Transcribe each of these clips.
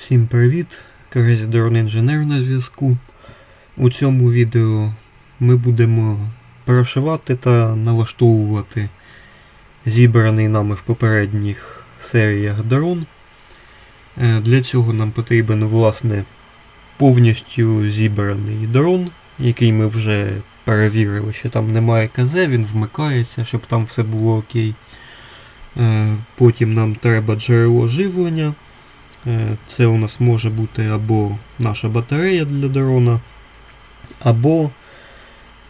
Всім привіт! Crazy Drone інженер на зв'язку. У цьому відео ми будемо прошивати та налаштовувати зібраний нами в попередніх серіях дрон. Е, Для цього нам потрібен власне повністю зібраний дрон, який ми вже перевірили, що там немає КЗ, він вмикається, щоб там все було окей. Е, Потім нам треба джерело живлення. Е, Це у нас може бути або наша батарея для дрона, або,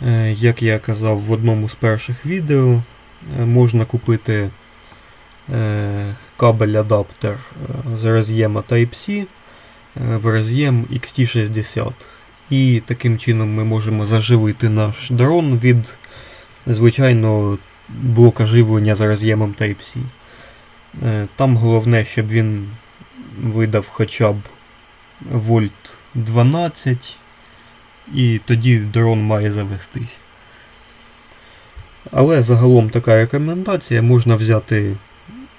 е, як я казав в одному з перших відео, е, можна купити кабель-адаптер з роз'єма Type-C в роз'єм XT60. І таким чином ми можемо заживити наш дрон від звичайного блока живлення з роз'ємом Type-C. Там головне, щоб він видав хоча б вольт 12, і тоді дрон має завестись. Але загалом така рекомендація можна взяти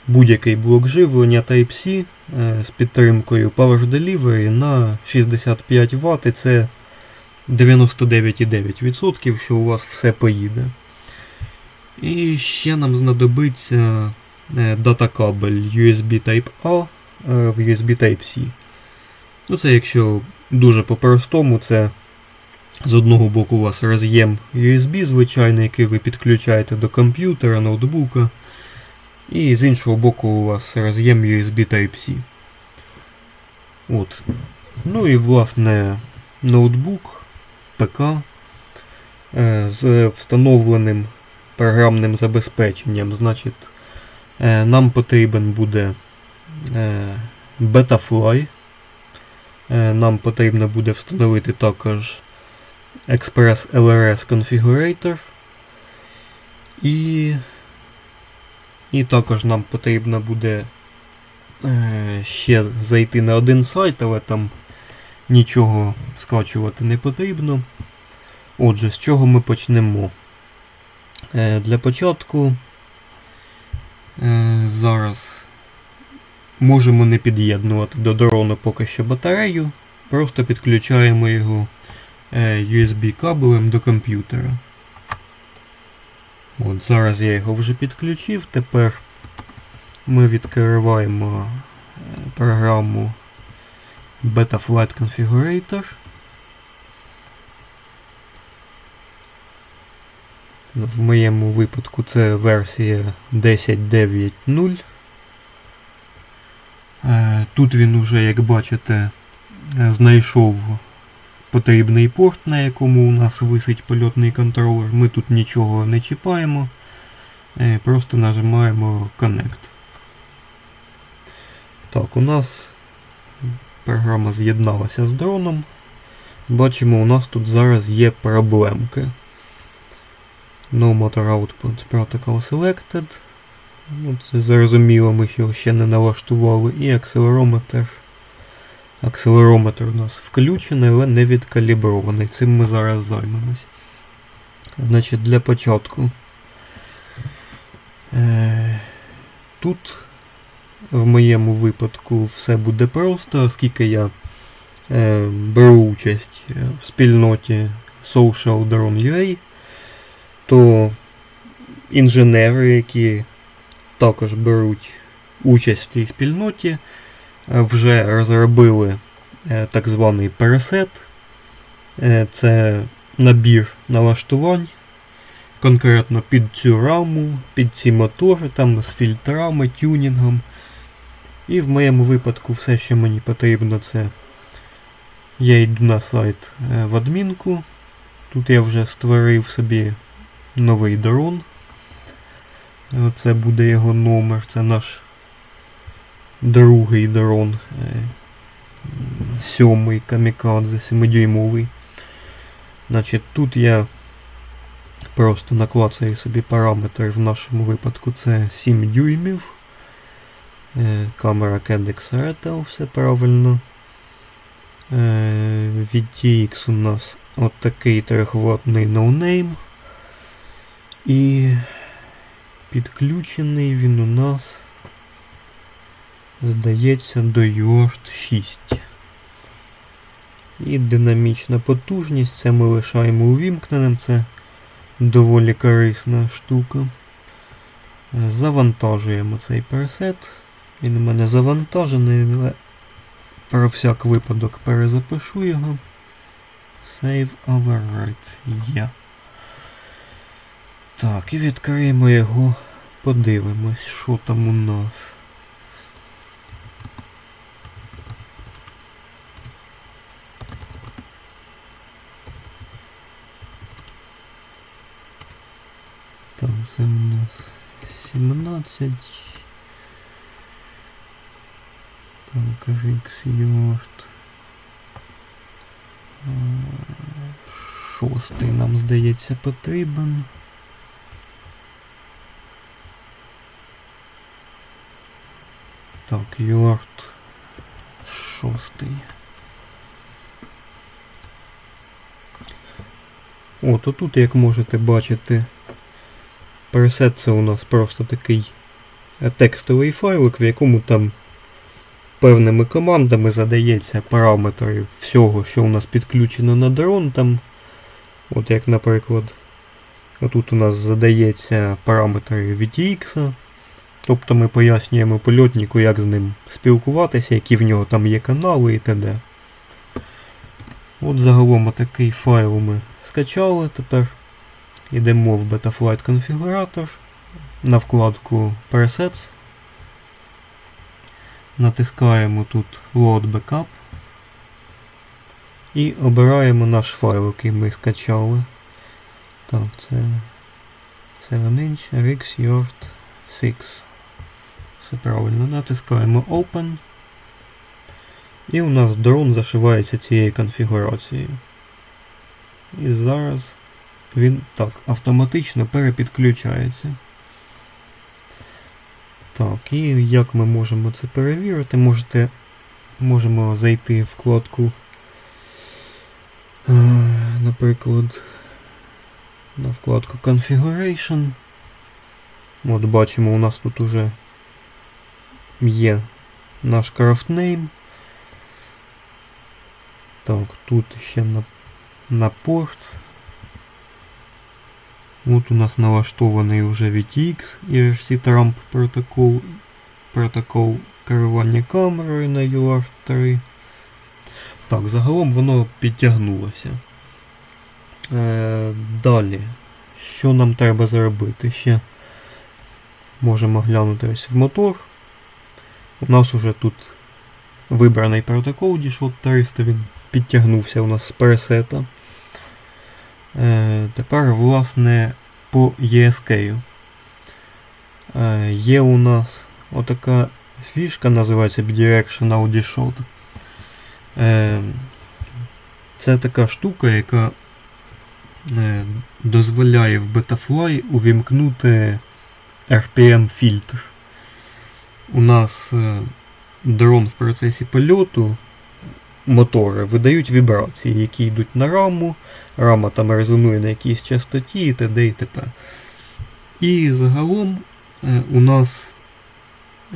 будь-який блок живлення Type-C е, з підтримкою Power Delivery на 65 Вт, це 99,9%, що у вас все поїде. І ще нам знадобиться е, датакабель USB Type-A в USB Type-C. Ну, це якщо дуже по-простому, це з одного боку у вас роз'єм USB звичайний, який ви підключаєте до комп'ютера, ноутбука. І з іншого боку у вас роз'єм USB Type-C. От. Ну і власне ноутбук, ПК е, з встановленим програмним забезпеченням. Значить, е, нам потрібен буде е, Betafly. Е, Нам потрібно буде встановити також Express LRS Configurator. І, і також нам потрібно буде е, ще зайти на один сайт, але там нічого скачувати не потрібно. Отже, з чого ми почнемо? Е, Для початку е, зараз можемо не під'єднувати до дрону поки що батарею, просто підключаємо його е, USB кабелем до комп'ютера. От Зараз я його вже підключив. Тепер ми відкриваємо е, програму Betaflight Configurator. В моєму випадку це версія 10.9.0. Е, Тут він уже, як бачите, знайшов потрібний порт, на якому у нас висить польотний контролер. Ми тут нічого не чіпаємо, е, просто нажимаємо Connect. Так, у нас програма з'єдналася з дроном. Бачимо, у нас тут зараз є проблемки. No Motor Output Protocol Selected. Ну, це зрозуміло, ми його ще не налаштували. І акселерометр. Акселерометр у нас включений, але не відкалібрований. Цим ми зараз займемось. Значить, для початку. Е, тут в моєму випадку все буде просто, оскільки я е, беру участь в спільноті Social Drone UA, то інженери, які також беруть участь в цій спільноті, е, вже розробили е, так званий пересет. Е, Це набір налаштувань конкретно під цю раму, під ці мотори, там з фільтрами, тюнінгом. І в моєму випадку все, що мені потрібно, це я йду на сайт в адмінку. Тут я вже створив собі новий дрон. Це буде його номер, це наш другий дрон. е, Сьомий камікадзе, 7-дюймовий. Значить, тут я просто наклацаю собі параметри, в нашому випадку це 7 дюймів. Е, Камера Cadex RTL, все правильно. Е, Від TX у нас от такий 3-ваттний ноунейм. І підключений він у нас здається, до UART 6. І динамічна потужність, це ми лишаємо увімкненим, це доволі корисна штука. Завантажуємо цей пресет. Він у мене завантажений, але про всяк випадок перезапишу його. Save override є. Так, і відкриємо його, подивимось, що там у нас. Так, це у нас 17. Так, Rix Yard. Шостий нам здається потрібен. Так, Юарт шостий. О, то тут, як можете бачити, пресет це у нас просто такий е, текстовий файлик, в якому там певними командами задається параметри всього, що у нас підключено на дрон. Там, От як, наприклад, тут у нас задається параметри VTX. Тобто ми пояснюємо польотнику, як з ним спілкуватися, які в нього там є канали і т.д. От загалом такий файл ми скачали. Тепер йдемо в Betaflight конфігуратор на вкладку Presets. Натискаємо тут Load Backup і обираємо наш файл, який ми скачали. Так, це 7 inch RX Yard 6. Все правильно. Натискаємо Open. І у нас дрон зашивається цією конфігурацією. І зараз він так автоматично перепідключається. Так, і як ми можемо це перевірити? Можете, Можемо зайти в вкладку, е, наприклад, на вкладку Configuration. От бачимо, у нас тут уже є наш craftname. Так, тут ще на, на порт. От у нас налаштований вже VTX ERC Trump протокол, протокол керування камерою на UART 3. Так, загалом воно підтягнулося. Е, Далі, що нам треба зробити? Ще можемо глянути ось в мотор. У нас уже тут вибраний протокол DSHOT 300, він підтягнувся у нас з пресета. Е, Тепер, власне, по ESK. Е, Є у нас отака фішка, називається Bidirection Audi Shot. Е, Це така штука, яка е, дозволяє в Betafly увімкнути RPM фільтр. У нас е, дрон в процесі польоту мотори видають вібрації, які йдуть на раму, рама там резонує на якійсь частоті і т.д. і т.п. І загалом е, у нас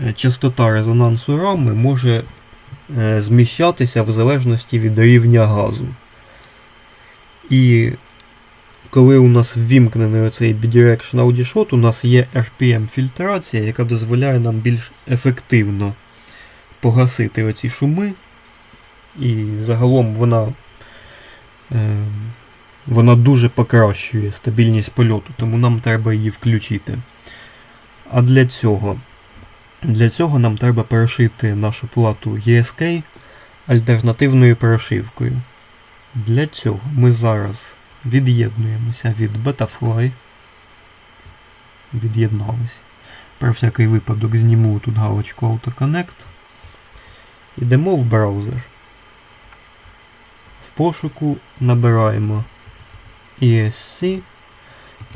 е, частота резонансу рами може зміщатися в залежності від рівня газу. І коли у нас ввімкнений оцей Bidirection Audi Shot, у нас є RPM-фільтрація, яка дозволяє нам більш ефективно погасити оці шуми. І загалом вона е, вона дуже покращує стабільність польоту, тому нам треба її включити. А для цього для цього нам треба перешити нашу плату ESK альтернативною перешивкою. Для цього ми зараз від'єднуємося від Betafly. Від'єдналися. Про всякий випадок зніму тут галочку AutoConnect. Йдемо в браузер. В пошуку набираємо ESC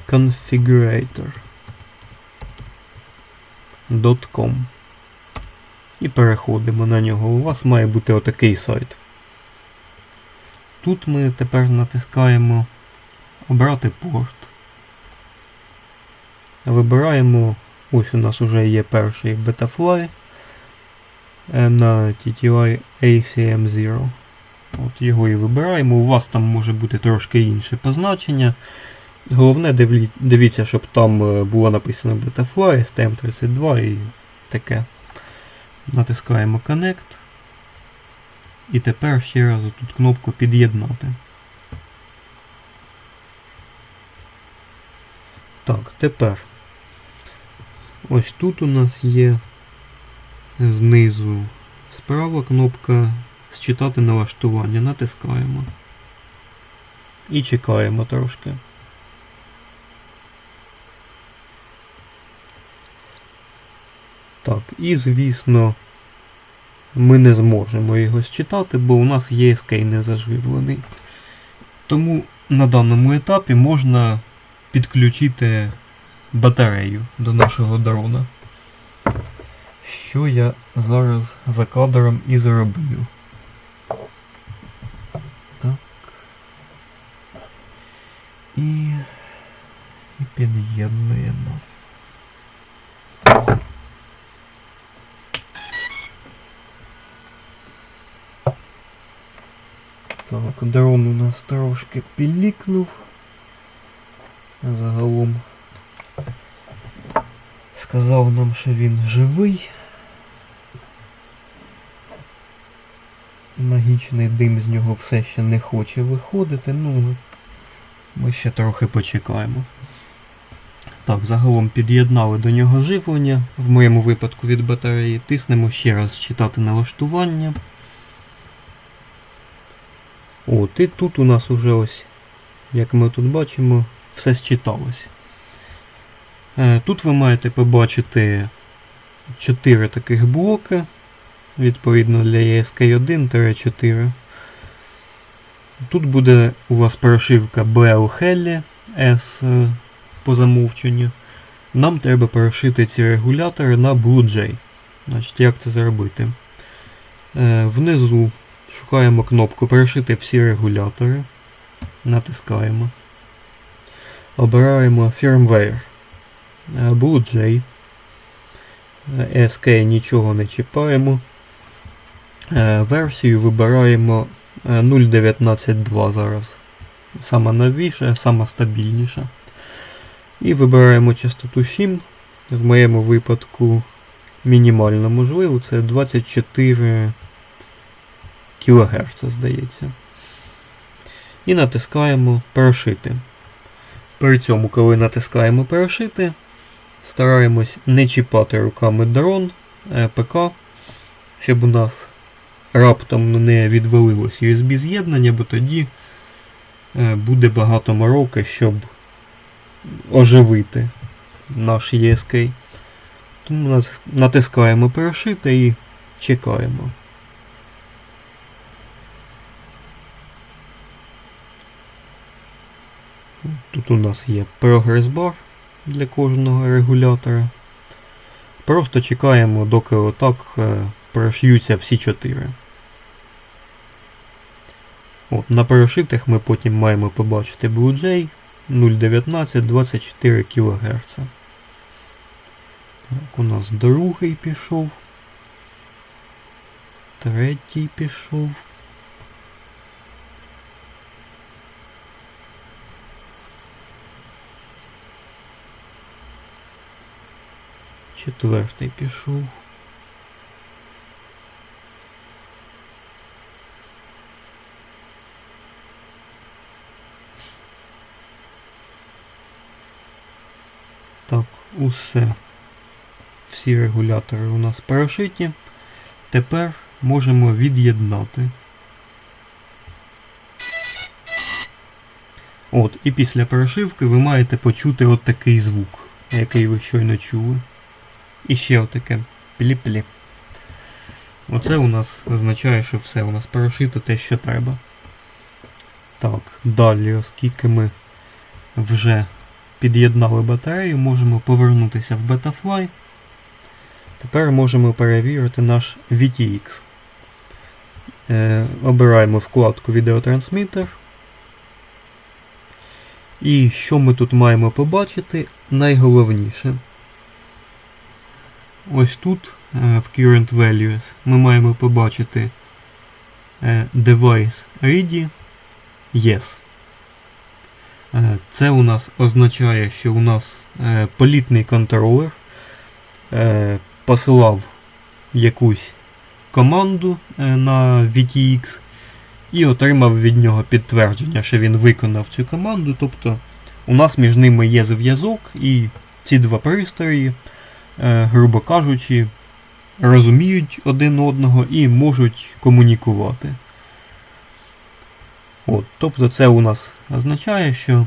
configurator.com і переходимо на нього. У вас має бути отакий сайт. Тут ми тепер натискаємо Обрати порт. Вибираємо, ось у нас вже є перший Betafly. е, на TTI ACM0. От Його і вибираємо. У вас там може бути трошки інше позначення. Головне, дивіться, щоб там е, було написано Betafly, STM32 і таке. Натискаємо Connect. І тепер ще раз тут кнопку під'єднати. Так, тепер. Ось тут у нас є знизу справа кнопка Считати налаштування. Натискаємо. І чекаємо трошки. Так, і звісно, ми не зможемо його считати, бо у нас ESK не заживлений. Тому на даному етапі можна підключити батарею до нашого дрона. Що я зараз за кадром і зроблю. Так. І, і під'єднуємо. Так, дрон у нас трошки пілікнув. Загалом сказав нам, що він живий. Магічний дим з нього все ще не хоче виходити, ну ми ще трохи почекаємо. Так, загалом під'єднали до нього живлення, в моєму випадку від батареї. Тиснемо ще раз читати налаштування. От, і тут у нас уже ось, як ми тут бачимо, все считалось. Е, Тут ви маєте побачити 4 таких блоки, відповідно для ESK 1-4. Тут буде у вас прошивка BL Heli S е, по замовченню. Нам треба прошити ці регулятори на BlueJ. Значить, як це зробити? Е, Внизу шукаємо кнопку Прошити всі регулятори. Натискаємо. Обираємо Firmware. Е, BlueJ. Е, SK нічого не чіпаємо. Е, Версію вибираємо е, 0.19.2 зараз. Сама новіша, сама стабільніша. І вибираємо частоту 7. В моєму випадку мінімально можливо, це 24 кГц, здається. І натискаємо Прошити. При цьому, коли натискаємо Прошити, стараємось не чіпати руками дрон, е, ПК, щоб у нас раптом не відвалилось USB з'єднання, бо тоді е, буде багато мороки, щоб оживити наш ESK. Тому натискаємо Прошити і чекаємо. Тут у нас є прогрес-бар для кожного регулятора. Просто чекаємо, доки отак е, всі чотири. От, на прошитих ми потім маємо побачити BlueJ 0.19 24 кГц. Так, у нас другий пішов. Третій пішов. Четвертий пішов. Так, усе. Всі регулятори у нас прошиті. Тепер можемо від'єднати. От, і після прошивки ви маєте почути от такий звук, який ви щойно чули. І ще отаке плі-плі. Оце у нас означає, що все у нас прошито те, що треба. Так, далі, оскільки ми вже під'єднали батарею, можемо повернутися в Betafly. Тепер можемо перевірити наш VTX. Е, обираємо вкладку відеотрансмітер. І що ми тут маємо побачити? Найголовніше. Ось тут е, в Current Values ми маємо побачити е, Device Ready Yes. Е, Це у нас означає, що у нас політний контролер посилав якусь команду на VTX і отримав від нього підтвердження, що він виконав цю команду. Тобто у нас між ними є зв'язок, і ці два пристрої, грубо кажучи, розуміють один одного і можуть комунікувати. От, тобто це у нас означає, що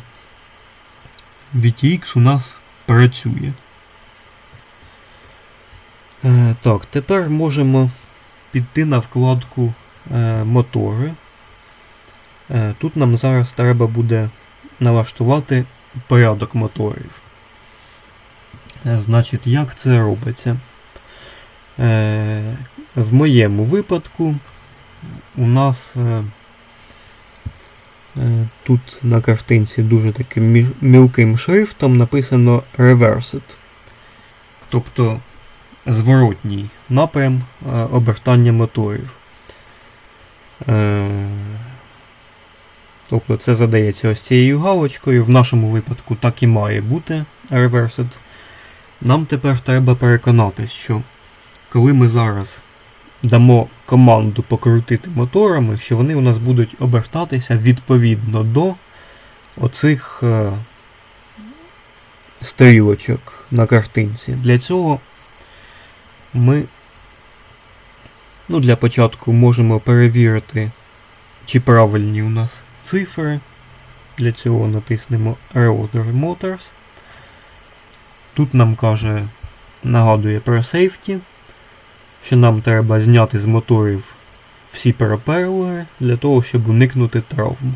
VTX у нас працює. Е, так, тепер можемо піти на вкладку е, мотори. Е, тут нам зараз треба буде налаштувати порядок моторів. Е, значить, як це робиться? Е, в моєму випадку у нас е, тут на картинці дуже таким мілким шрифтом написано Reversed. Тобто зворотній напрям обертання моторів. Тобто це задається ось цією галочкою. В нашому випадку так і має бути reversed. Нам тепер треба переконатись, що коли ми зараз дамо команду покрутити моторами, що вони у нас будуть обертатися відповідно до оцих е, стрілочок на картинці. Для цього ми ну, для початку можемо перевірити, чи правильні у нас цифри. Для цього натиснемо Reorder Motors. Тут нам каже, нагадує про safety, що нам треба зняти з моторів всі пропелери для того, щоб уникнути травм.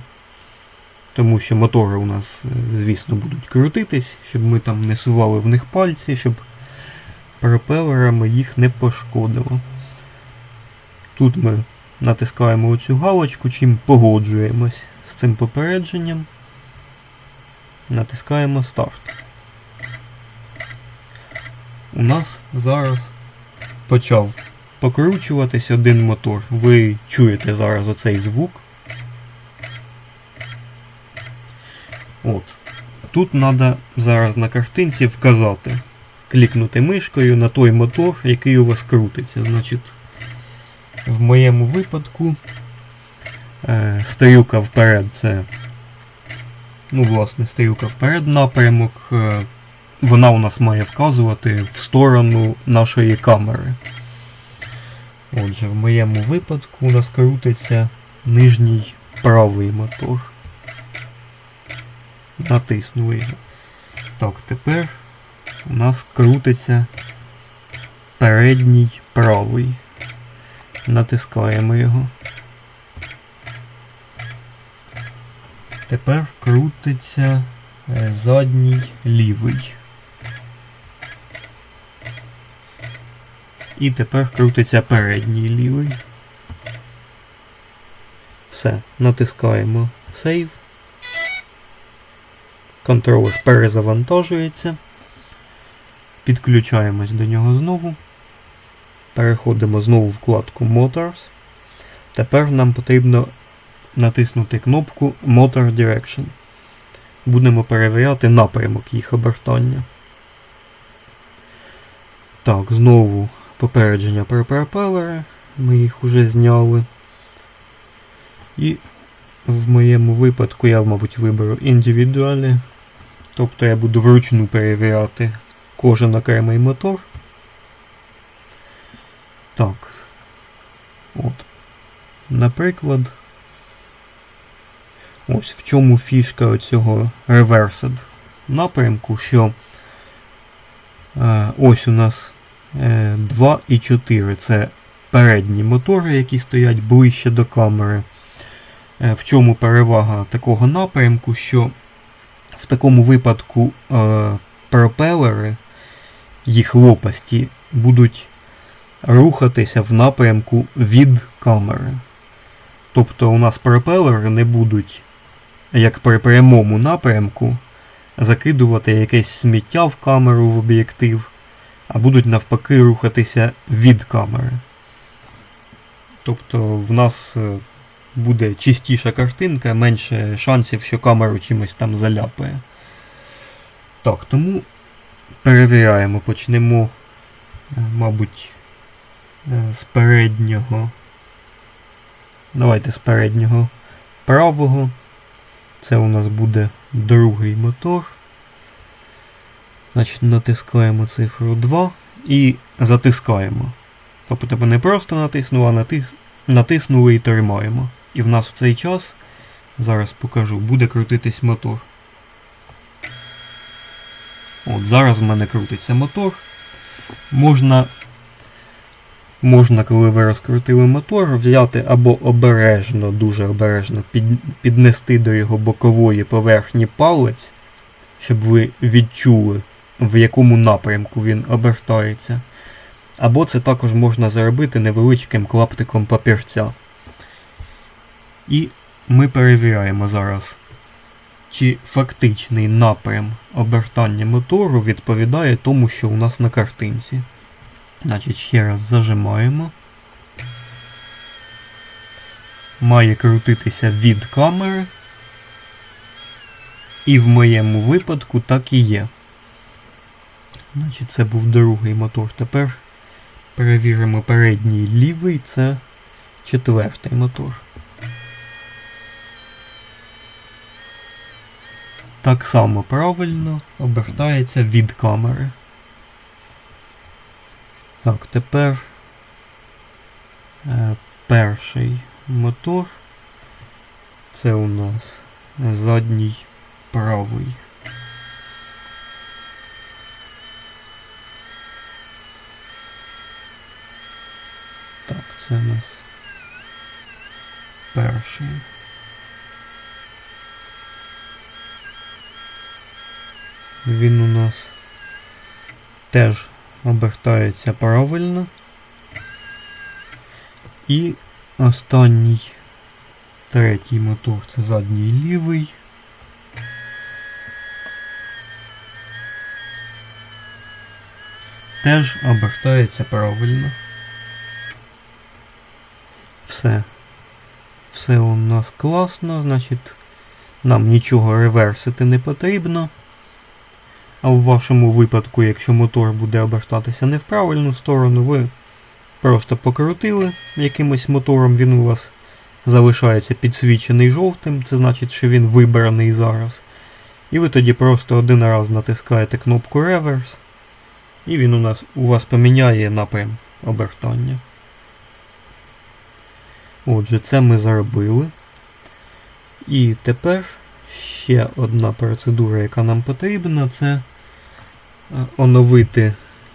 Тому що мотори у нас, е, звісно, будуть крутитись, щоб ми там не сували в них пальці, щоб пропелерами їх не пошкодило. Тут ми натискаємо оцю галочку, чим погоджуємось з цим попередженням. Натискаємо старт. У нас зараз почав покручуватись один мотор. Ви чуєте зараз оцей звук. От. Тут треба зараз на картинці вказати, клікнути мишкою на той мотор, який у вас крутиться. Значить, в моєму випадку е, стрілка вперед це. Ну, власне, стрілка вперед напрямок. Е, вона у нас має вказувати в сторону нашої камери. Отже, в моєму випадку у нас крутиться нижній правий мотор. Натиснули його. Так, тепер у нас крутиться передній правий. Натискаємо його. Тепер крутиться е, задній лівий. І тепер крутиться передній лівий. Все, натискаємо Save. Контролер перезавантажується. Підключаємось до нього знову. Переходимо знову в вкладку Motors. Тепер нам потрібно натиснути кнопку Motor Direction. Будемо перевіряти напрямок їх обертання. Так, знову попередження про пропелери. Ми їх вже зняли. І в моєму випадку я, мабуть, виберу індивідуалі. Тобто я буду вручну перевіряти кожен окремий мотор. Так. От. Наприклад. Ось в чому фішка оцього reversed напрямку, що е, ось у нас 2 і 4 це передні мотори, які стоять ближче до камери. Е, в чому перевага такого напрямку, що в такому випадку е, пропелери, їх лопасті будуть рухатися в напрямку від камери. Тобто у нас пропелери не будуть, як при прямому напрямку, закидувати якесь сміття в камеру в об'єктив, а будуть навпаки рухатися від камери. Тобто в нас е, буде чистіша картинка, менше шансів, що камеру чимось там заляпає. Так, тому перевіряємо, почнемо, е, мабуть, е, з переднього. Давайте з переднього правого. Це у нас буде другий мотор. Значить, натискаємо цифру 2 і затискаємо. Тобто не просто натиснули, а натис... натиснули і тримаємо. І в нас в цей час, зараз покажу, буде крутитись мотор. От, зараз в мене крутиться мотор. Можна, можна, коли ви розкрутили мотор, взяти або обережно, дуже обережно під, піднести до його бокової поверхні палець, щоб ви відчули, в якому напрямку він обертається. Або це також можна зробити невеличким клаптиком папірця. І ми перевіряємо зараз, чи фактичний напрям обертання мотору відповідає тому, що у нас на картинці. Значить, ще раз зажимаємо. Має крутитися від камери. І в моєму випадку так і є. Значить, це був другий мотор. Тепер перевіримо передній лівий, це четвертий мотор. Так само правильно обертається від камери. Так, тепер е, перший мотор. Це у нас задній правий. Так, це у нас перший. Він у нас теж обертається правильно. І останній третій мотор це задній лівий. Теж обертається правильно. Все. Все у нас класно, значить нам нічого реверсити не потрібно. А в вашому випадку, якщо мотор буде обертатися не в правильну сторону, ви просто покрутили якимось мотором, він у вас залишається підсвічений жовтим, це значить, що він вибраний зараз. І ви тоді просто один раз натискаєте кнопку Reverse, і він у нас у вас поміняє напрям обертання. Отже, це ми зробили. І тепер ще одна процедура, яка нам потрібна, це е, оновити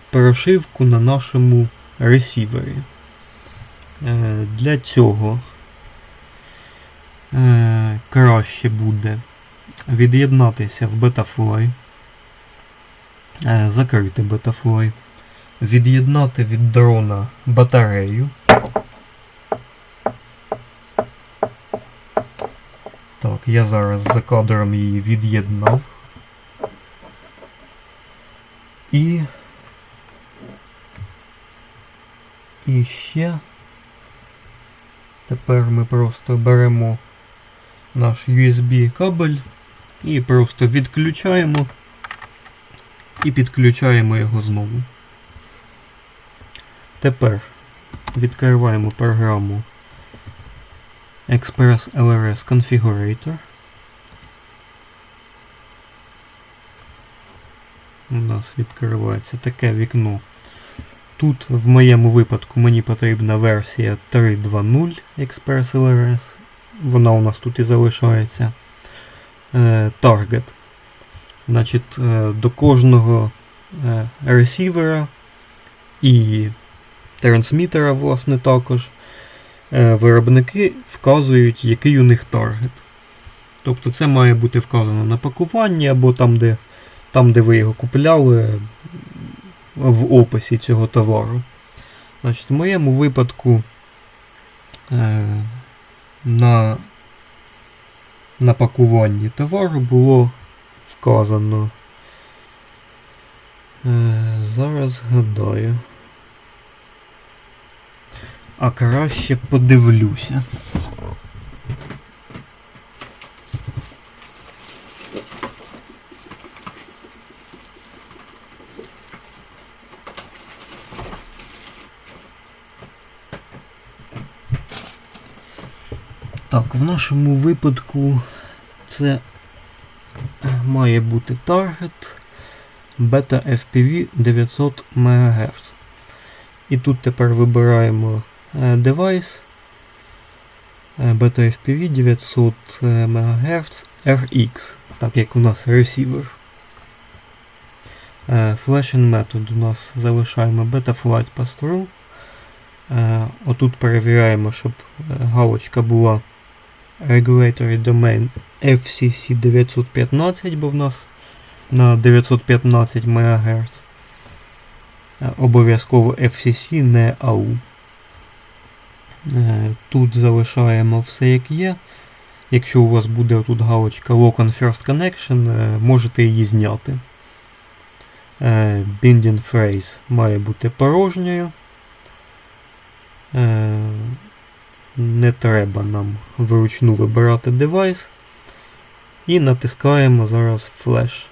прошивку на нашому ресівері. Е, Для цього е, краще буде від'єднатися в Betafly, закрити Betafly, від'єднати від дрона батарею. Так, я зараз за кадром її від'єднав. І. І ще. Тепер ми просто беремо наш USB кабель і просто відключаємо і підключаємо його знову. Тепер відкриваємо програму Express LRS Configurator. У нас відкривається таке вікно. Тут в моєму випадку мені потрібна версія 3.2.0 Express LRS. Вона у нас тут і залишається. Е, Target. Значить, е, до кожного е, ресівера і трансмітера, власне, також. Е, виробники вказують, який у них таргет. Тобто це має бути вказано на пакуванні або там, де там, де ви його купляли в описі цього товару. Значить, В моєму випадку е, на на пакуванні товару було вказано Е, зараз гадаю. А краще подивлюся. Так, в нашому випадку це е, має бути таргет Beta FPV 900 МГц. І тут тепер вибираємо девайс е, Beta FPV 900 МГц RX, так як у нас ресівер. Е, Flashing метод у нас залишаємо Beta Flight Pass-Through. Е, Отут перевіряємо, щоб галочка була Regulatory Domain FCC 915, бо в нас на 915 МГц. Обов'язково FCC, не AU. Е, Тут залишаємо все як є. Якщо у вас буде тут галочка Lock on First Connection, е, можете її зняти. Е, Binding phrase має бути порожньою. Не треба нам вручну вибирати девайс. І натискаємо зараз флеш.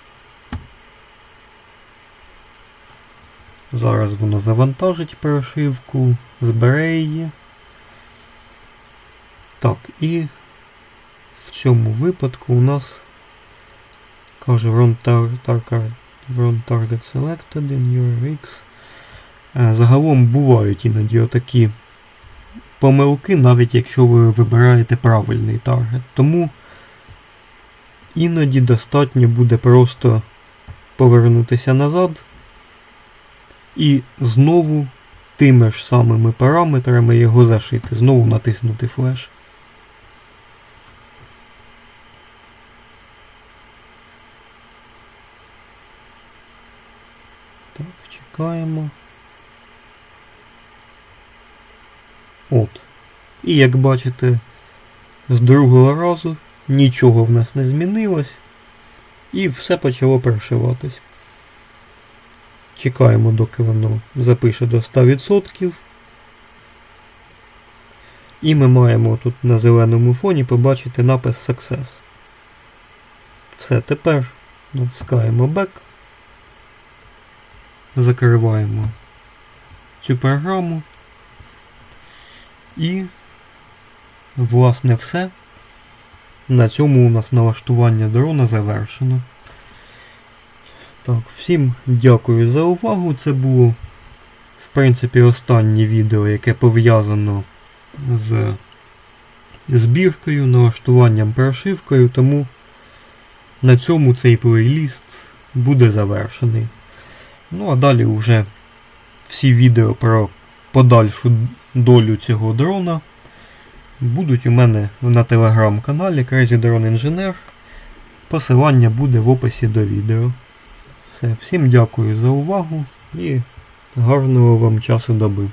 Зараз воно завантажить прошивку, збере її. Так, і в цьому випадку у нас каже Run, tar tar run Target Selected in URX. Е, Загалом бувають іноді отакі помилки, навіть якщо ви вибираєте правильний таргет. Тому іноді достатньо буде просто повернутися назад і знову тими ж самими параметрами його зашити, знову натиснути флеш. Так, чекаємо. От. І як бачите, з другого разу нічого в нас не змінилось. І все почало перешиватись. Чекаємо, доки воно запише до 100%. І ми маємо тут на зеленому фоні побачити напис Success. Все, тепер натискаємо Back. Закриваємо цю програму. І, власне, все. На цьому у нас налаштування дрона завершено. Так, всім дякую за увагу. Це було, в принципі, останнє відео, яке пов'язано з збіркою, налаштуванням прошивкою, тому на цьому цей плейліст буде завершений. Ну а далі вже всі відео про подальшу долю цього дрона будуть у мене на телеграм-каналі Crazy Drone Engineer. Посилання буде в описі до відео. Все, всім дякую за увагу і гарного вам часу доби.